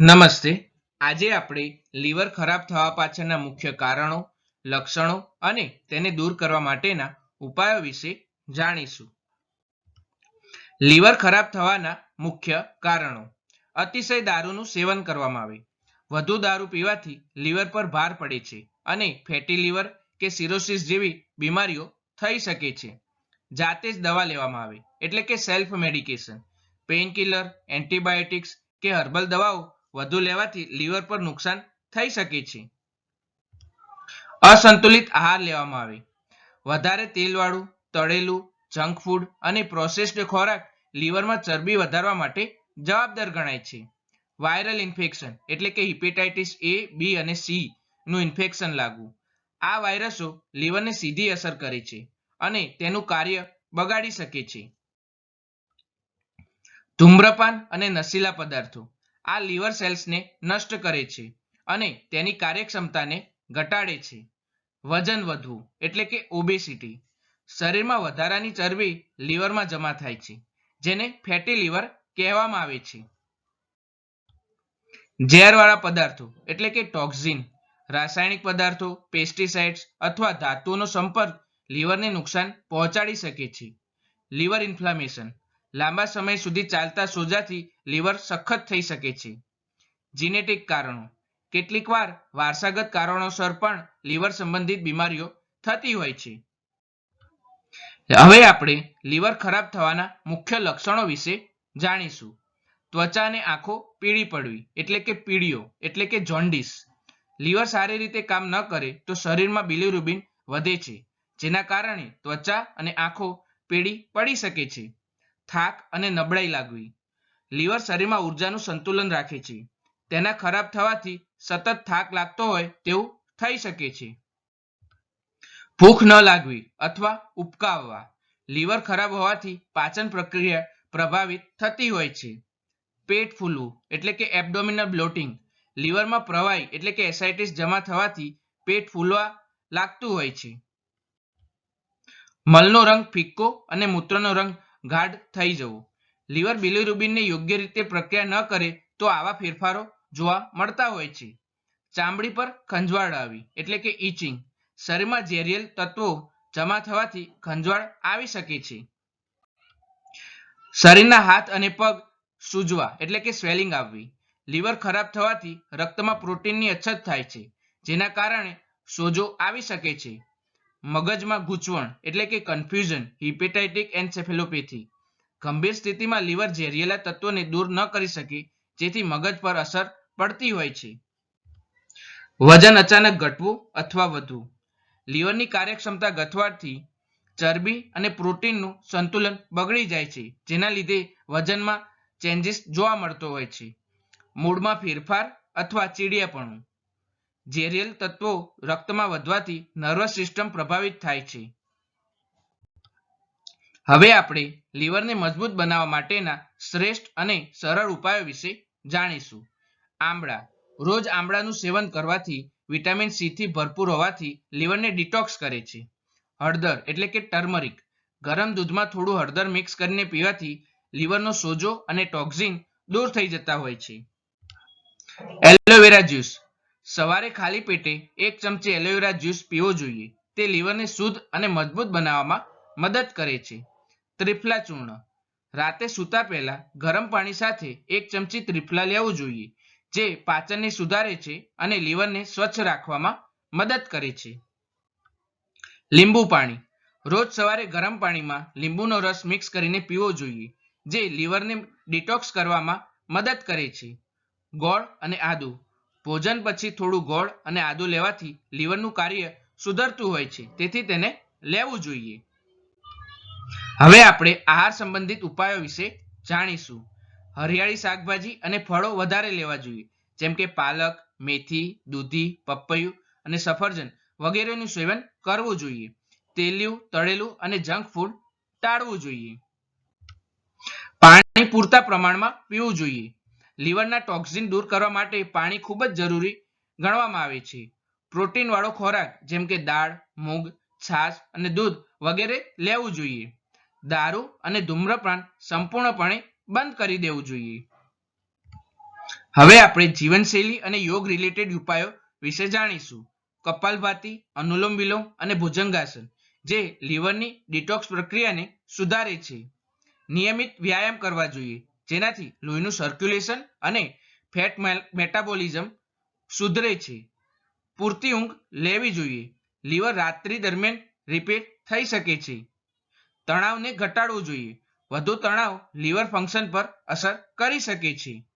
નમસ્તે. આજે આપણે લીવર ખરાબ થવા પાછળના મુખ્ય કારણો, લક્ષણો અને તેને દૂર કરવા માટેના ઉપાયો વિશે જાણીશું. લીવર ખરાબ થવાના મુખ્ય કારણો. અતિશય દારૂનું સેવન કરવામાં આવે. વધુ દારૂ પીવાથી લીવર પર ભાર પડે છે અને ફેટી લીવર કે સિરોસિસ જેવી બીમારીઓ થઈ શકે છે. જાતે જ દવા લેવામાં આવે, એટલે કે સેલ્ફ મેડિકેશન પેઇનકિલર એન્ટીબાયોટિક્સ કે હર્બલ દવાઓ વધુ લેવાથી લીવર પર નુકસાન થઈ શકે છે. અસંતુલિત આહાર લેવામાં આવે. વધારે તેલવાળું, તળેલું જંક ફૂડ અને પ્રોસેસ્ડ ખોરાક લીવરમાં ચરબી વધારવા માટે જવાબદાર ગણાય છે. વાયરલ ઇન્ફેક્શન એટલે કે હિપેટાઇટિસ એ બી અને સી નું ઇન્ફેક્શન લાગવું આ વાયરસો લીવરને સીધી અસર કરે છે અને તેનું કાર્ય બગાડી શકે છે. ધૂમ્રપાન અને નશીલા પદાર્થો આ લીવર સેલ્સને નષ્ટ કરે છે અને તેની કાર્યક્ષમતાને ઘટાડે છે. વજન વધવું એટલે કે ઓબેસિટી શરીરમાં વધારાની ચરબી લીવરમાં જમા થાય છે, જેને ફેટી લીવર કહેવામાં આવે છે. ઝેરવાળા પદાર્થો એટલે કે ટોક્ઝિન રાસાયણિક પદાર્થો, પેસ્ટિસાઇડ્સ અથવા ધાતુઓનો સંપર્ક લીવરને નુકસાન પહોંચાડી શકે છે. લીવર ઇન્ફ્લામેશન લાંબા સમય સુધી ચાલતા સોજાથી લીવર સખત થઈ શકે છે. જીનેટિક કારણો. કેટલીકવાર વારસાગત કારણોસર પણ લીવર સંબંધિત બીમારીઓ થતી હોય છે. હવે આપણે લીવર ખરાબ થવાના મુખ્ય લક્ષણો વિશે જાણીશું. ત્વચા અને આંખો પીળી પડવી, એટલે કે પીળીઓ, એટલે કે જોન્ડિસ. લીવર સારી રીતે કામ ન કરે તો શરીરમાં બિલિરુબિન વધે છે, જેના કારણે ત્વચા અને આંખો પીળી પડી શકે છે. થાક અને નબળાઈ લાગવી. લીવર શરીરમાં ઉર્જાનું સંતુલન રાખે છે. તેના ખરાબ થવાથી સતત થાક લાગતો હોય તેવું થઈ શકે છે. ભૂખ ન લાગવી અથવા ઉપકાવવા લીવર ખરાબ હોવાથી પાચન પ્રક્રિયા પ્રભાવિત થતી હોય છે. પેટ ફૂલવું એટલે કે એબડોમિનલ બ્લોટિંગ. લીવરમાં પ્રવાહી એટલે કે એસાઇટિસ જમા થવાથી પેટ ફૂલવા લાગતું હોય છે. મલનો રંગ ફિક્કો અને મૂત્રનો રંગ ગાઢ થઈ જવો. લીવર બિલિરુબિનને યોગ્ય રીતે પ્રક્રિયા ન કરે તો આવા ફેરફારો જોવા મળતા હોય છે. ચામડી પર ખંજવાળ આવી, એટલે કે ઇચિંગ શરીરમાં ઝેરિયલ તત્વો જમા થવાથી ખંજવાળ આવી શકે છે. શરીરના હાથ અને પગ સૂજવા, એટલે કે સ્વેલિંગ આવવી. લીવર ખરાબ થવાથી રક્તમાં પ્રોટીનની અછત થાય છે, જેના કારણે સોજો આવી શકે છે. મગજમાં ગૂંચવણ, એટલે કે કન્ફ્યુઝન હિપેટાઇટિક એન્સેફેલોપેથી ગંભીર સ્થિતિમાં લીવર ઝેરિયેલા તત્વોને દૂર ન કરી શકે, જેથી મગજ પર અસર પડતી હોય છે. વજન અચાનક ઘટવું અથવા વધવું. લીવરની કાર્યક્ષમતા ઘટવાથી ચરબી અને પ્રોટીનનું સંતુલન બગડી જાય છે, જેના લીધે વજનમાં ચેન્જીસ જોવા મળતો હોય છે. મૂળમાં ફેરફાર અથવા ચીડિયાપણું. ઝેરિયલ તત્વો રક્તમાં વધવાથી નર્વસ સિસ્ટમ પ્રભાવિત થાય છે. હવે આપણે લીવરને મજબૂત બનાવવા માટેના શ્રેષ્ઠ અને સરળ ઉપાયો વિશે જાણીશું. આમળા. રોજ આમળાનું સેવન કરવાથી વિટામિન સી થી ભરપૂર હોવાથી લીવરને ડિટોક્સ કરે છે. હળદર એટલે કે ટર્મરિક. ગરમ દૂધમાં થોડું હળદર મિક્સ કરીને પીવાથી લીવરનો સોજો અને ટોક્ઝિન દૂર થઈ જતા હોય છે. Aloe vera juice. સવારે ખાલી પેટે એક ચમચી એલોવેરા જ્યુસ પીવો જોઈએ. તે લીવરને શુદ્ધ અને મજબૂત બનાવવામાં મદદ કરે છે. ત્રિફલા ચૂર્ણ. રાતે સૂતા પહેલા ગરમ પાણી સાથે એક ચમચી ત્રિફલા લેવું જોઈએ, જે પાચનને સુધારે છે અને લીવરને સ્વચ્છ રાખવામાં મદદ કરે છે. લીંબુ પાણી. રોજ સવારે ગરમ પાણીમાં લીંબુનો રસ મિક્સ કરીને પીવો જોઈએ, જે લીવરને ડિટોક્સ કરવામાં મદદ કરે છે. ગોળ અને આદુ. ભોજન પછી થોડું ગોળ અને આદુ લેવાથી લીવરનું કાર્ય સુધરતું હોય છે, તેથી તેને લેવું જોઈએ. હવે આપણે આહાર સંબંધિત ઉપાયો વિશે જાણીશું. હરિયાળી શાકભાજી અને ફળો વધારે લેવા જોઈએ, જેમ કે પાલક, મેથી, દૂધી, પપૈયું અને સફરજન વગેરેનું સેવન કરવું જોઈએ. તેલિયું, તળેલું અને જંક ફૂડ ટાળવું જોઈએ. પાણી પૂરતા પ્રમાણમાં પીવું જોઈએ. લીવરના ટોક્સિન દૂર કરવા માટે પાણી ખૂબ જ જરૂરી ગણવામાં આવે છે. પ્રોટીન વાળો ખોરાક, જેમ કે દાળ, મૂગ, છાશ અને દૂધ વગેરે લેવું જોઈએ. દારૂ અને ધૂમ્રપાન સંપૂર્ણપણે બંધ કરી દેવું જોઈએ. હવે આપણે જીવનશૈલી અને યોગ રિલેટેડ ઉપાયો વિશે જાણીશું. કપાલભાતી, અનુલોમ વિલોમ અને ભુજંગાસન, જે લીવરની ડિટોક્સ પ્રક્રિયાને સુધારે છે. નિયમિત વ્યાયામ કરવા જોઈએ, જેનાથી લોહીનું સર્ક્યુલેશન અને ફેટ મેટાબોલિઝમ સુધરે છે. પૂરતી ઊંઘ લેવી જોઈએ. લીવર રાત્રિ દરમિયાન રિપેર થઈ શકે છે. તણાવને ઘટાડવું જોઈએ. વધુ તણાવ લીવર ફંક્શન પર અસર કરી શકે છે.